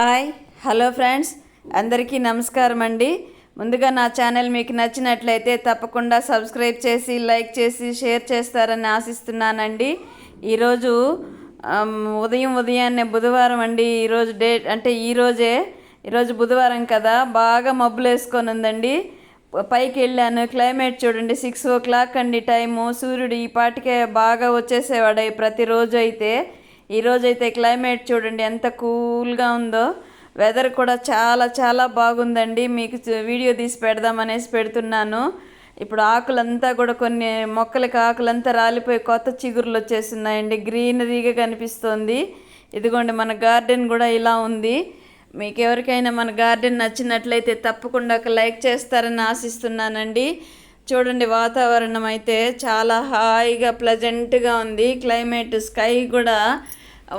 Hi hello friends అందరికీ నమస్కారం అండి. ముందుగా నా ఛానల్ మీకు నచ్చినట్లయితే తప్పకుండా సబ్స్క్రైబ్ చేసి లైక్ చేసి షేర్ చేస్తారని ఆశిస్తున్నానండి. ఈరోజు ఉదయం ఉదయాన్నే బుధవారం అండి. ఈరోజు డేట్ అంటే ఈరోజే ఈరోజు బుధవారం కదా బాగా మబ్బులు వేసుకొని ఉందండి. పైకి వెళ్ళాను క్లైమేట్ చూడండి సిక్స్ ఓ క్లాక్ అండి టైము. సూర్యుడు ఈ పాటికే బాగా వచ్చేసేవాడు ప్రతిరోజు అయితే. ఈరోజు అయితే క్లైమేట్ చూడండి ఎంత కూల్గా ఉందో. వెదర్ కూడా చాలా చాలా బాగుందండి. మీకు వీడియో తీసి పెడదామనేసి పెడుతున్నాను. ఇప్పుడు ఆకులంతా కూడా కొన్ని మొక్కలకి ఆకులంతా రాలిపోయి కొత్త చిగురులు వచ్చేస్తున్నాయండి. గ్రీనరీగా కనిపిస్తోంది. ఇదిగోండి మన గార్డెన్ కూడా ఇలా ఉంది. మీకు ఎవరికైనా మన గార్డెన్ నచ్చినట్లయితే తప్పకుండా ఒక లైక్ చేస్తారని ఆశిస్తున్నానండి. చూడండి వాతావరణం అయితే చాలా హాయిగా ప్లజెంట్గా ఉంది. క్లైమేట్ స్కై కూడా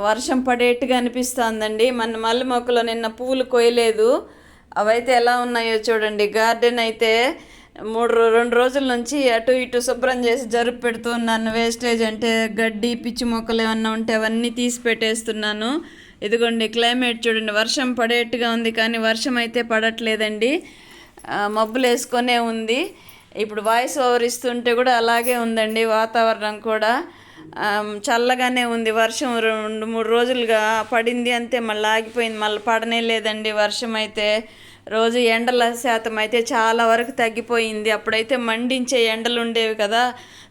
వర్షం పడేట్టుగా అనిపిస్తోందండి. మన మల్లె మొక్కలో నిన్న పువ్వులు కోయలేదు అవైతే ఎలా ఉన్నాయో చూడండి. గార్డెన్ అయితే మూడు రెండు రోజుల నుంచి అటు ఇటు శుభ్రం చేసి జరుపు పెడుతున్నాను వేస్టేజ్ అంటే గడ్డి పిచ్చి మొక్కలు ఏమన్నా ఉంటే అవన్నీ తీసి పెట్టేస్తున్నాను. ఇదిగోండి క్లైమేట్ చూడండి. వర్షం పడేట్టుగా ఉంది కానీ వర్షం అయితే పడట్లేదండి. మబ్బులు వేసుకొనే ఉంది. ఇప్పుడు వాయిస్ ఓవర్ ఇస్తుంటే కూడా అలాగే ఉందండి వాతావరణం కూడా. చల్లగానే ఉంది. వర్షం రెండు మూడు రోజులుగా పడింది అంతే. మళ్ళీ ఆగిపోయింది. మళ్ళీ పడనే లేదండి వర్షం అయితే. రోజు ఎండల శాతం అయితే చాలా వరకు తగ్గిపోయింది. అప్పుడైతే మండించే ఎండలు ఉండేవి కదా.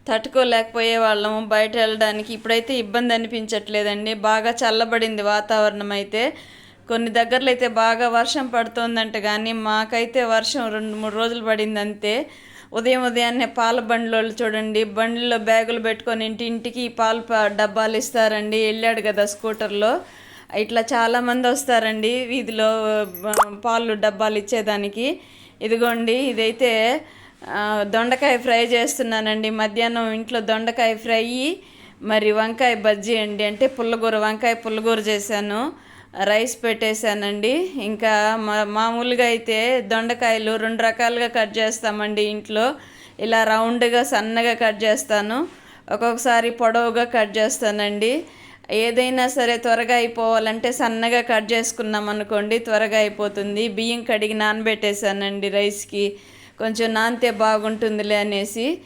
తట్టుకోలేకపోయే వాళ్ళము. బయట వెళ్ళడానికి ఇప్పుడైతే ఇబ్బంది అనిపించట్లేదండి. బాగా చల్లబడింది వాతావరణం అయితే. కొన్ని దగ్గరలో అయితే బాగా వర్షం పడుతోందంట కానీ మాకైతే వర్షం రెండు మూడు రోజులు పడింది అంతే. ఉదయం ఉదయాన్నే పాల బండ్లోళ్ళు చూడండి. బండ్లలో బ్యాగులు పెట్టుకొని ఇంటి ఇంటికి పాలు డబ్బాలు ఇస్తారండి. వెళ్ళాడు కదా స్కూటర్లో. ఇట్లా చాలామంది వస్తారండి వీధిలో పాలు డబ్బాలు ఇచ్చేదానికి. ఇదిగోండి ఇదైతే దొండకాయ ఫ్రై చేస్తున్నానండి. మధ్యాహ్నం ఇంట్లో దొండకాయ ఫ్రై మరి వంకాయ బజ్జీ అండి. అంటే పుల్లగూర వంకాయ పుల్లగూర చేశాను. రైస్ పెట్టేశానండి. ఇంకా మా మామూలుగా అయితే దొండకాయలు రెండు రకాలుగా కట్ చేస్తామండి ఇంట్లో. ఇలా రౌండ్గా సన్నగా కట్ చేస్తాను. ఒక్కొక్కసారి పొడవుగా కట్ చేస్తానండి. ఏదైనా సరే త్వరగా అయిపోవాలంటే సన్నగా కట్ చేసుకున్నాం అనుకోండి త్వరగా అయిపోతుంది. బియ్యం కడిగి నానబెట్టేశానండి రైస్కి. కొంచెం నానితే బాగుంటుందిలే అనేసి.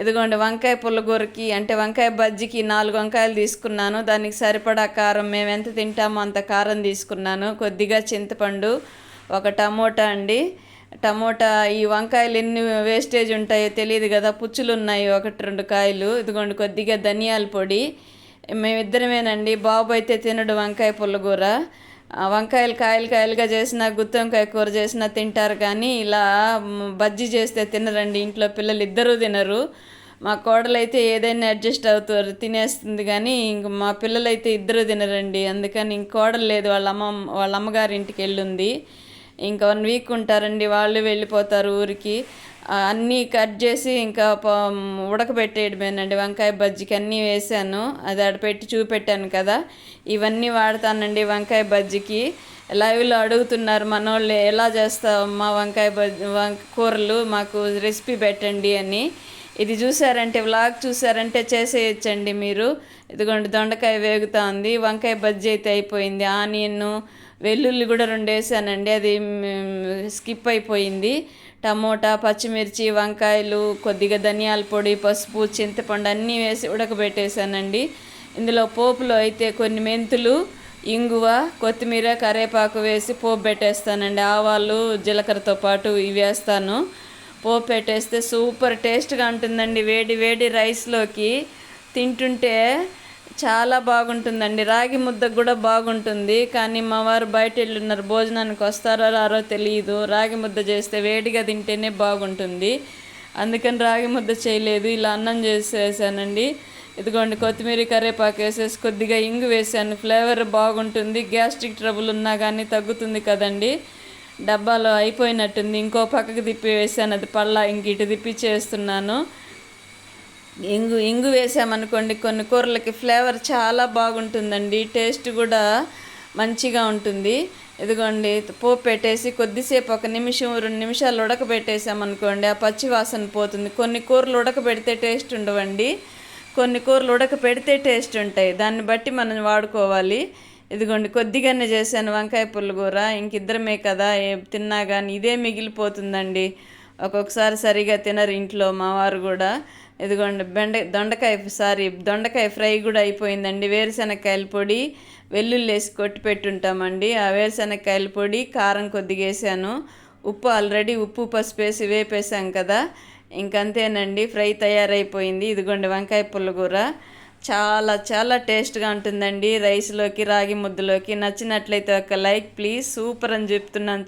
ఇదిగోండి వంకాయ పుల్లగూరకి అంటే వంకాయ బజ్జికి నాలుగు వంకాయలు తీసుకున్నాను. దానికి సరిపడా కారం మేము ఎంత తింటామో అంత కారం తీసుకున్నాను. కొద్దిగా చింతపండు ఒక టమోటా అండి. టమోటా ఈ వంకాయలు ఎన్ని వేస్టేజ్ ఉంటాయో తెలియదు కదా పుచ్చులు ఉన్నాయి ఒకటి రెండు కాయలు. ఇదిగోండి కొద్దిగా ధనియాల పొడి. మేమిద్దరమేనండి బాబు అయితే తినడు వంకాయ పుల్లగూర. వంకాయలు కాయలు కాయలుగా చేసిన గుత్తి వంకాయ కూర చేసినా తింటారు కానీ ఇలా బజ్జి బజ్జీ చేస్తే తినరండి. ఇంట్లో పిల్లలు ఇద్దరూ తినరు. మా కోడలైతే ఏదైనా అడ్జస్ట్ అవుతారు తినేస్తుంది కానీ ఇంక మా పిల్లలైతే ఇద్దరు తినరండి. అందుకని ఇంక కోడలు లేదు. వాళ్ళ అమ్మ వాళ్ళ అమ్మగారి ఇంటికి వెళ్ళుంది. ఇంకా వన్ వీక్ ఉంటారండి. వాళ్ళు వెళ్ళిపోతారు ఊరికి. అన్నీ కట్ చేసి ఇంకా ఉడకబెట్టేయడమేనండి. వంకాయ బజ్జీకి అన్నీ వేసాను. అది ఆడపెట్టి చూపెట్టాను కదా. ఇవన్నీ వాడతానండి వంకాయ బజ్జీకి. లైవ్లో అడుగుతున్నారు మనోళ్ళు ఎలా చేస్తావమ్మా వంకాయ బజ్జీ కూరలు? మాకు రెసిపీ పెట్టండి అని. ఇది చూసారంటే వ్లాగ్ చూసారంటే చేసేయచ్చండి మీరు. ఇదిగోండి దొండకాయ వేగుతా ఉంది వంకాయ బజ్జీ అయితే అయిపోయింది. ఆనియన్ వెల్లుల్లి కూడా రెండు వేసానండి. అది స్కిప్ అయిపోయింది. టమోటా పచ్చిమిర్చి వంకాయలు కొద్దిగా ధనియాల పొడి పసుపు చింతపండు అన్నీ వేసి ఉడకబెట్టేశానండి. ఇందులో పోపులో అయితే కొన్ని మెంతులు ఇంగువ కొత్తిమీర కరివేపాకు వేసి పోపు పెట్టేస్తానండి. ఆవాలు జీలకర్రతో పాటు ఇవి వేస్తాను. పోపు పెట్టేస్తే సూపర్ టేస్ట్గా ఉంటుందండి. వేడి వేడి రైస్లోకి తింటుంటే చాలా బాగుంటుందండి. రాగి ముద్ద కూడా బాగుంటుంది. కానీ మా వారు బయట వెళ్ళున్నారు భోజనానికి వస్తారో రారో తెలియదు రాగి ముద్ద చేస్తే వేడిగా తింటేనే బాగుంటుంది. అందుకని రాగి ముద్ద చేయలేదు. ఇలా అన్నం చేసేసానండి. ఇదిగోండి కొత్తిమీర కరివేపాకు వేసేసి కొద్దిగా ఇంగు వేసాను. ఫ్లేవర్ బాగుంటుంది. గ్యాస్ట్రిక్ ట్రబుల్ ఉన్నా కానీ తగ్గుతుంది కదండి. డబ్బాలో అయిపోయినట్టుంది. ఇంకో పక్కకు తిప్పి వేసాను. అది పళ్ళ ఇంక ఇటు తిప్పి చేస్తున్నాను. ఇంగు ఇంగు వేసామనుకోండి కొన్ని కూరలకి ఫ్లేవర్ చాలా బాగుంటుందండి. టేస్ట్ కూడా మంచిగా ఉంటుంది. ఇదిగోండి పోపు పెట్టేసి కొద్దిసేపు ఒక నిమిషం రెండు నిమిషాలు ఉడకబెట్టేసామనుకోండి ఆ పచ్చి వాసన పోతుంది. కొన్ని కూరలు ఉడకబెడితే టేస్ట్ ఉండవండి. కొన్ని కూరలు ఉడకబెడితే టేస్ట్ ఉంటాయి. దాన్ని బట్టి మనం వాడుకోవాలి. ఇదిగోండి కొద్దిగానే చేశాను వంకాయ పుల్లగూర ఇంకిద్దరమే కదా ఏ తిన్నా కానీ ఇదే మిగిలిపోతుందండి. ఒక్కొక్కసారి సరిగా తినరు ఇంట్లో మా వారు కూడా. ఇదిగోండి బెండ దొండకాయ సారీ దొండకాయ ఫ్రై కూడా అయిపోయిందండి. వేరుశనగకాయల పొడి వెల్లుల్లి వేసి కొట్టి పెట్టుంటామండి. ఆ వేరుశనగకాయల పొడి కారం కొద్దిగా వేసాను. ఉప్పు ఆల్రెడీ ఉప్పు పసుపు వేసి వేపేసాం కదా. ఇంకంతేనండి ఫ్రై తయారైపోయింది. ఇదిగోండి వంకాయ పుల్లగూర. చాలా చాలా టేస్ట్గా ఉంటుందండి రైస్లోకి రాగి ముద్దలోకి. నచ్చినట్లయితే ఒక లైక్ ప్లీజ్ సూపర్ అని చెప్తున్నాను.